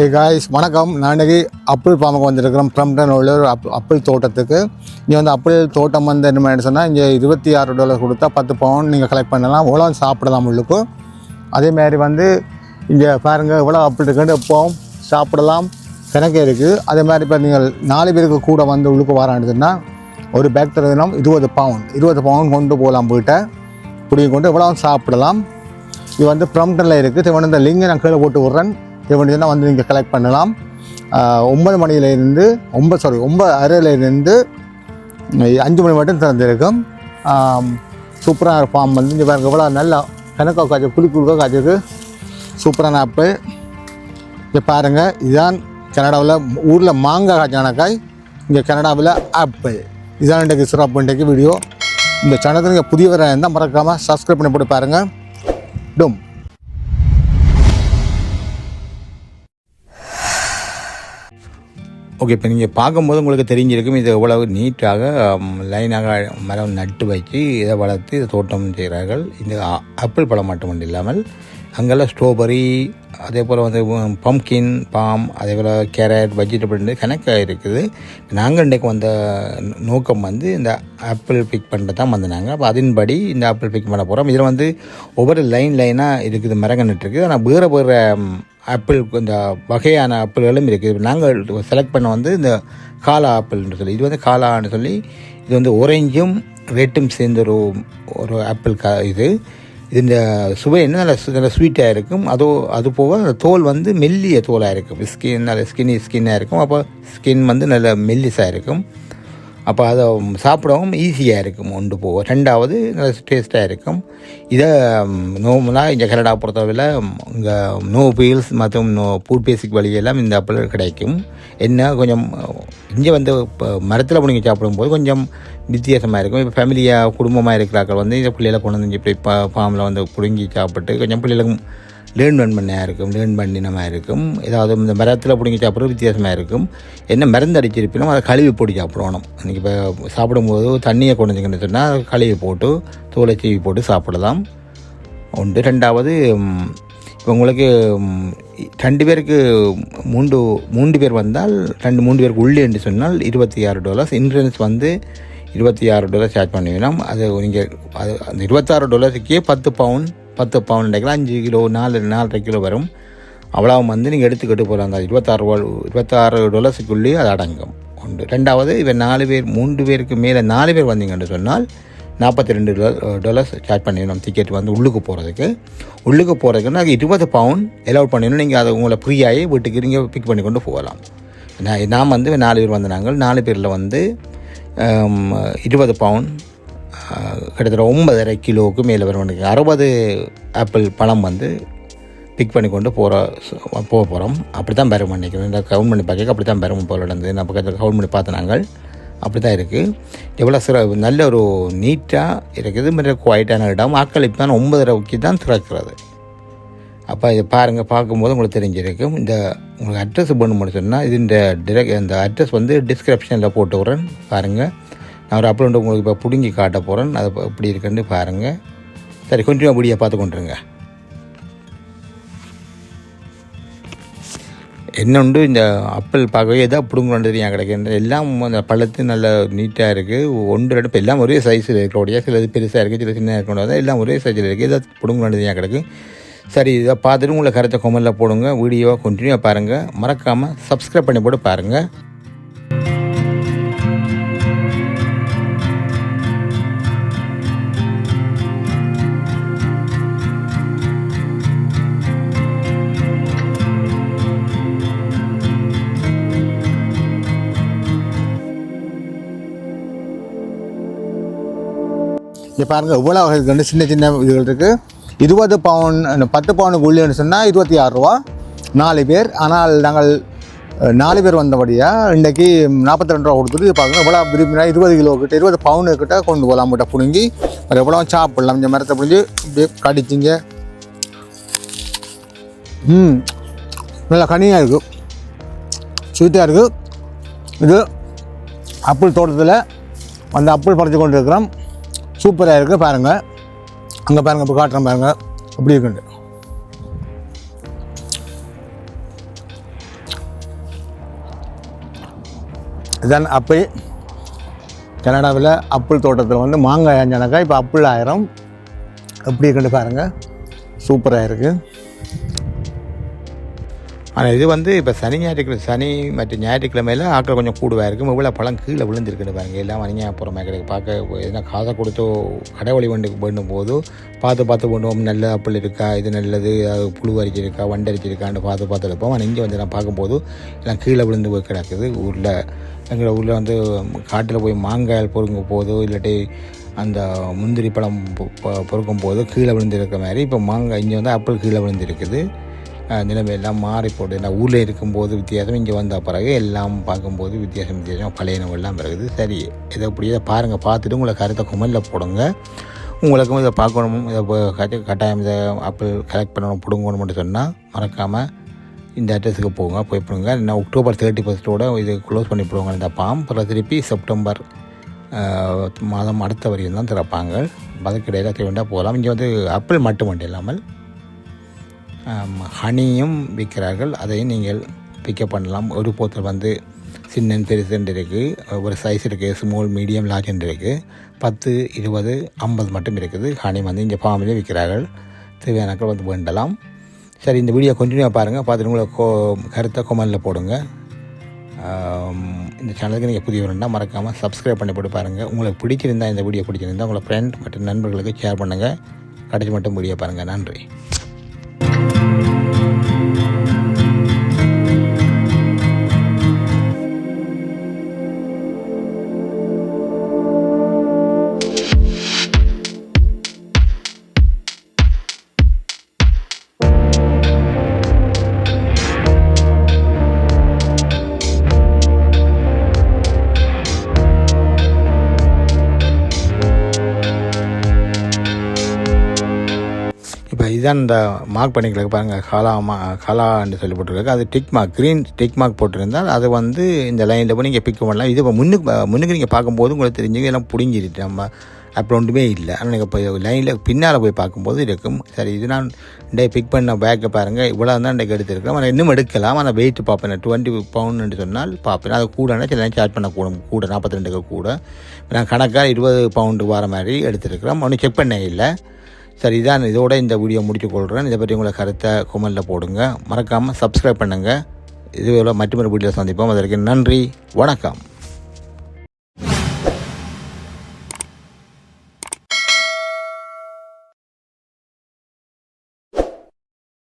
ஏ guys வணக்கம். நான் இன்றைக்கி அப்பிள் ஃபார்முக்கு வந்திருக்கிறோம். பிரம்டன் உள்ள ஒரு அப் அப்பிள் தோட்டத்துக்கு. இங்கே வந்து அப்பிள் தோட்டம் வந்து என்ன சொன்னால் இங்கே இருபத்தி ஆறு டாலர் கொடுத்தா பத்து பவுன் நீங்கள் கலெக்ட் பண்ணலாம். இவ்வளோ சாப்பிடலாம் உள்ளுக்கு. அதே மாதிரி வந்து இங்கே பாருங்கள் இவ்வளோ அப்பிள் இருக்குன்னு எப்போவும் சாப்பிடலாம். கணக்கே இருக்குது அதே மாதிரி இப்போ நீங்கள் நாலு பேருக்கு கூட வந்து உள்ளுக்கு வராண்டுதுன்னா ஒரு பேக் தருதினம் இருபது பவுன் இருபது பவுன் கொண்டு போகலாம் போயிட்ட பிடிங்கி கொண்டு இவ்வளோ சாப்பிடலாம். இது வந்து ப்ரம்டனில் இருக்குது இவன் இந்த லிங்கை நான் கீழே போட்டு விட்றேன். இவன் வந்து நீங்கள் கலெக்ட் பண்ணலாம். ஒன்பது மணியிலேருந்து ஒன்பது சாரி ஒன்பது அரையிலேருந்து அஞ்சு மணி மட்டும் திறந்திருக்கும். சூப்பரான ஃபார்ம் வந்து இங்கே பாருங்க எவ்வளோ நல்லா கணக்காக காய்ச்சி குளி குழுக்காக காய்ச்சது. சூப்பரான ஆப்பிள் இங்கே பாருங்கள் இதுதான் கனடாவில் ஊரில் மாங்காய் காய்ச்சானக்காய் இங்கே கனடாவில் ஆப்பிள் இதுதான் இன்றைக்கு சிறப்பு இன்றைக்கு வீடியோ இந்த சேனலுக்கு நீங்கள் புதியவராக இருந்தால் மறக்காமல் சப்ஸ்கிரைப் பண்ணி போட்டு பாருங்கள் டும். ஓகே இப்போ நீங்கள் பார்க்கும்போது உங்களுக்கு தெரிஞ்சிருக்கும் இது எவ்வளவு நீட்டாக லைனாக மரம் நட்டு வச்சு இதை வளர்த்து இதை தோட்டம் செய்கிறார்கள். இந்த ஆப்பிள் பழம் மட்டும் இல்லாமல் அங்கெல்லாம் ஸ்ட்ராபெரி அதே போல் வந்து பம்கின் பாம் அதே போல் கேரட் வெஜிடபிள்னு கணக்காக இருக்குது. நாங்கள் இன்றைக்கு வந்த நோக்கம் வந்து இந்த ஆப்பிள் பிக் பண்ணுறது தான் வந்தாங்க அப்போ அதன்படி இந்த ஆப்பிள் பிக் பண்ண போகிறோம் இதில் வந்து ஒவ்வொரு லைன் லைனாக இருக்குது மரங்கள் இருக்குது ஆனால் வேறு வேறு ஆப்பிள் இந்த வகையான ஆப்பிள்களும் இருக்குது நாங்கள் செலக்ட் பண்ண வந்து இந்த காலா ஆப்பிள்னு சொல்லி இது வந்து காலான்னு சொல்லி இது வந்து ஒரேஞ்சும் ரெட்டும் சேர்ந்த ஒரு ஒரு ஆப்பிள் கா இது. இது இந்த சுவை என்ன நல்ல நல்ல ஸ்வீட்டாக இருக்கும். அதோ அது போக அந்த தோல் வந்து மெல்லிய தோலாக இருக்கும். ஸ்கின் நல்ல ஸ்கின்னி ஸ்கின்னாக இருக்கும். அப்போ ஸ்கின் வந்து நல்ல மெல்லிஸாக இருக்கும். அப்போ அதை சாப்பிடவும் ஈஸியாக இருக்கும் ஒன்று போக ரெண்டாவது நல்ல டேஸ்ட்டாக இருக்கும். இதை நோவுனா இங்கே கனடா பொறுத்தவரையில் இங்கே நோ பீல்ஸ் மற்றும் நோ ஃபுட் பேசிக் வழியெல்லாம் இந்த அப்பளம் கிடைக்கும். என்ன கொஞ்சம் இங்கே வந்து இப்போ மரத்தில் பிடிங்கி சாப்பிடும்போது கொஞ்சம் வித்தியாசமாக இருக்கும். இப்போ ஃபேமிலியாக குடும்பமாக இருக்கிறாக்கள் வந்து இந்த பிள்ளைகளை கொண்டு வந்து இப்படி பா ஃபார்மில் வந்து பிடுங்கி சாப்பிட்டு கொஞ்சம் பிள்ளைகளுக்கும் லேர்ன் பண்ணாக இருக்கும் லேர்ன் பண்ணினமாக இருக்கும். ஏதாவது இந்த மரத்தில் பிடிங்கி சாப்பிட்றது வித்தியாசமாக இருக்கும். என்ன மருந்து அடிச்சிருப்பினும் அதை கழுவி போட்டு சாப்பிடணும். இன்றைக்கி இப்போ சாப்பிடும்போது தண்ணியை கொண்டு சொன்னால் கழுவி போட்டு தோலை சீவி போட்டு சாப்பிடலாம். உண்டு. ரெண்டாவது இப்போ உங்களுக்கு ரெண்டு பேருக்கு மூன்று மூன்று பேர் வந்தால் ரெண்டு மூன்று பேருக்கு உள்ளே என்று சொன்னால் இருபத்தி ஆறு டாலர்ஸ் இன்சூரன்ஸ் வந்து இருபத்தி ஆறு டாலர் சார்ஜ் பண்ணுவீங்கன்னா அது நீங்கள் அது அந்த இருபத்தாறு டாலருக்கே பத்து பவுன் பத்து பவுன் கிடைக்கலாம் அஞ்சு கிலோ நாலு நாலரை கிலோ வரும். அவ்வளோ வந்து நீங்கள் எடுத்துக்கிட்டு போகலாம் அந்த இருபத்தாறு ரூபா இருபத்தாறு டொலர்ஸுக்குள்ளேயே அது அடங்கும். உண்டு. ரெண்டாவது இவன் நாலு பேர் மூன்று பேருக்கு மேலே நாலு பேர் வந்தீங்கன்னு சொன்னால் நாற்பத்தி ரெண்டு டாலர்ஸ் சார்ஜ் பண்ணிடணும். டிக்கெட் வந்து உள்ளுக்கு போகிறதுக்கு உள்ளுக்கு போகிறதுக்கு நாங்கள் இருபது பவுன் எலவுட் பண்ணிடணும். நீங்கள் அதை உங்களை ஃப்ரீயாகி வீட்டுக்கு நீங்கள் பிக் பண்ணி கொண்டு போகலாம். நான் நான் வந்து நாலு பேர் வந்தாங்க நாலு பேரில் வந்து இருபது பவுன் கிட்டத்தட்ட ஒன்பதரை கிலோவுக்கு மேலே வரும். அறுபது ஆப்பிள் பழம் வந்து பிக் பண்ணி கொண்டு போகிற போக போகிறோம் அப்படி தான் பெறும் நினைக்கிறேன். இந்த கவுண்ட் பண்ணி பார்க்க அப்படி தான் பெறும் போல் நடந்தது. நான் பக்கத்தில் கவுண்ட் பண்ணி பார்த்த நாங்கள் அப்படி தான் இருக்குது எவ்வளோ சிற நல்ல ஒரு நீட்டாக இருக்குது. மிக குவாய்ட்டான இடம். ஆக்கள் இப்போ தான் ஒன்பதரைக்கு தான் திறக்கிறது. அப்போ இதை பாருங்கள் பார்க்கும்போது உங்களுக்கு தெரிஞ்சிருக்கும் இந்த உங்களுக்கு அட்ரஸ் பண்ண சொன்னால் இது இந்த டிரெக்ட் இந்த அட்ரஸ் வந்து டிஸ்கிரிப்ஷனில் போட்டு விட்றேன். பாருங்கள் நான் ஒரு அப்லோட் உங்களுக்கு இப்போ பிடுங்கி காட்ட போகிறேன் அதை இப்போ இருக்குன்னு பாருங்கள் சரி கொஞ்சம் அப்படியே பார்த்து கொண்டுருங்க. என்னுண்டு இந்த ஆப்பிள் பார்க்கவே எதாவது பிடுங்கணுன்றது என் கிடைக்கின்ற எல்லாம் அந்த பழத்து நல்ல நீட்டாக இருக்குது ஒன்று ரெண்டு எல்லாம் ஒரே சைஸில் இருக்கக்கூடிய சிலது பெருசாக இருக்குது சில சின்ன இருக்கக்கூடாது எல்லாம் ஒரே சைஸில் இருக்குது எதாவது பிடுங்கணுன்றது என் கிடைக்கும் சரி இதை பார்த்துட்டு உங்களை கருத்தை கொமலில் போடுங்க. வீடியோவை கண்டினியூவாக பாருங்கள் மறக்காமல் சப்ஸ்கிரைப் பண்ணி போட்டு பாருங்கள் இங்கே பாருங்கள் எவ்வளோ வகை வந்து சின்ன சின்ன இதுகள் இருக்குது இருபது பவுன் அந்த பத்து பவுனுக்கு உள்ளேன்னு சொன்னால் இருபத்தி ஆறுரூவா நாலு பேர். ஆனால் நாங்கள் நாலு பேர் வந்தபடியாக இன்றைக்கி நாற்பத்தி ரெண்டு ரூபா கொடுத்துட்டு இது எவ்வளோ விரும்பினா இருபது கிலோ கிட்ட இருபது பவுனு கிட்ட கொண்டு போகலாம் கிட்ட பிடுங்கி. அது எவ்வளோ சாப்பிடலாம். இந்த மரத்தை பிடிஞ்சி இப்படியே கடிச்சிங்க. ம் நல்லா கனியாக இருக்குது ஸ்வீட்டாக இருக்குது இது அப்பிள் தோட்டத்தில் அந்த அப்பிள் பறித்து கொண்டு இருக்கிறோம். சூப்பராக இருக்குது பாருங்கள் அங்கே பாருங்கள் இப்போ காட்டுறேன் பாருங்கள் அப்படி இருக்குண்டு. தென் அப்போ கனடாவில் அப்பிள் தோட்டத்தில் வந்து மாங்காய் ஆஞ்சானாக்கா இப்போ அப்பிள் ஆயிரம். அப்படி இருக்குன்னு பாருங்கள் சூப்பராக இருக்குது ஆனால் இது வந்து இப்போ சனி ஞாயிற்றுக்கிழமை சனி மற்றும் ஞாயிற்றுக்கிழமையில் ஆக்கள் கொஞ்சம் கூடுவாக இருக்கும். இவ்வளோ பழம் கீழே விழுந்திருக்குன்னு பாருங்க. எல்லாம் வணிக அப்புறமே கிடையாது பார்க்க எதுனா காசை கொடுத்தோ கடை வழி வண்டுக்கு வேண்டும் போது பார்த்து பார்த்து பண்ணுவோம் நல்ல அப்பிள் இருக்கா? இது நல்லது. அது புழு அரிச்சிருக்கா வண்டு அரிச்சிருக்கான்னு பார்த்து பார்த்து எடுப்போம். ஆனால் இங்கே வந்து நான் பார்க்கும்போது எல்லாம் கீழே விழுந்து போய் கிடக்குது ஊரில். எங்களை ஊரில் வந்து காட்டில் போய் மாங்காய் பொறுங்க போதோ இல்லாட்டி அந்த முந்திரி பழம் பொறுக்கும் போது கீழே விழுந்திருக்க மாதிரி இப்போ மாங்காய் இங்கே வந்து அப்பிள் கீழே விழுந்திருக்குது. நிலைமையெல்லாம் நிலைமை எல்லாம் மாறி நான் ஊரில் இருக்கும்போது வித்தியாசம் இங்கே வந்த பிறகு எல்லாம் பார்க்கும்போது வித்தியாசம் வித்தியாசம் பழைய எல்லாம் பிறகுது சரி இதை அப்படியே பாருங்கள் பார்த்துட்டு உங்களை கருத்தை குமலில் போடுங்க. உங்களுக்கும் இதை பார்க்கணும் இதை கட்டாயம் இதை ஆப்பிள் கலெக்ட் பண்ணணும் பிடுங்கணும்னு சொன்னால் மறக்காமல் இந்த அட்ரஸுக்கு போங்க போய் பண்ணுங்க நான் அக்டோபர் தேர்ட்டி ஃபஸ்ட்டோட இது க்ளோஸ் பண்ணி போடுவாங்க இந்த பாம் அப்புறம் திருப்பி செப்டம்பர் மாதம் அடுத்த வரையும் தான் திறப்பாங்க. அதுக்கிடையில் தேவைண்டா போகலாம். இங்கே வந்து ஆப்பிள் மட்டும் மட்டும் இல்லாமல் ஹனியும் விற்கிறார்கள். அதையும் நீங்கள் பிக்கப் பண்ணலாம். ஒரு போத்தல் வந்து சின்ன பெருசுன்னு இருக்குது ஒரு சைஸ் இருக்குது ஸ்மால் மீடியம் லார்ஜ்ன்னு இருக்குது பத்து இருபது ஐம்பது மட்டும் இருக்குது. ஹனி வந்து இங்கே ஃபார்மிலே விற்கிறார்கள். தேவையானாக்கள் வந்து வேண்டலாம். சரி இந்த வீடியோ கண்டினியூவாக பாருங்கள் பார்த்துட்டு உங்களை கோ கருத்தை கொமலில் போடுங்க. இந்த சேனலுக்கு நீங்கள் புதிய புதியவருன்னா மறக்காமல் சப்ஸ்கிரைப் பண்ணி போட்டு பாருங்கள் உங்களுக்கு பிடிச்சிருந்தா இந்த வீடியோ பிடிச்சிருந்தா உங்களை ஃப்ரெண்ட் மற்றும் நண்பர்களுக்கு ஷேர் பண்ணுங்கள் கடைசி மட்டும் வீடியோ பாருங்கள் நன்றி. இப்போ இதுதான் இந்த மார்க் பண்ணிக்கலாம் பாருங்கள் காலா மா கலான்னு சொல்லி போட்டிருக்கு. அது tick mark green tick mark போட்டிருந்தால் அது வந்து இந்த லைனில் போய் நீங்கள் பிக் பண்ணலாம். இது இப்போ முன்னுக்கு முன்னுக்கு நீங்கள் பார்க்கும்போது உங்களுக்கு தெரிஞ்சுங்க எல்லாம் பிடிங்கிட்டு நம்ம அப்புறம் ஒன்றுமே இல்லை. ஆனால் நீங்கள் இப்போ லைனில் பின்னால் போய் பார்க்கும்போது இருக்கும். சரி இது நான் டே பிக் பண்ண பேக்கை பாருங்கள் இவ்வளோ தான் இன்றைக்கு எடுத்துருக்கேன் ஆனால் இன்னும் எடுக்கலாம். ஆனால் வெயிட் பார்ப்பேன். டுவெண்ட்டி பவுண்டுன்னு சொன்னால் பார்ப்பேன். அது கூடனா சில நேரம் சார்ஜ் பண்ண கூட கூட நாற்பத்தி ரெண்டுக்கு கூட. நான் கணக்காக இருபது பவுண்டு வர மாதிரி எடுத்துருக்கிறோம் ஒன்றும் செக் பண்ண இல்லை. சரி இதான் இதோட இந்த வீடியோ முடிச்சு கொள்கிறேன் இதை பற்றி உங்களை கருத்தை கொமெண்ட்டில் போடுங்க. மறக்காமல் சப்ஸ்கிரைப் பண்ணுங்கள் இதுவரை மற்றொரு வீடியோ சந்திப்போம். அதற்கு நன்றி. வணக்கம்.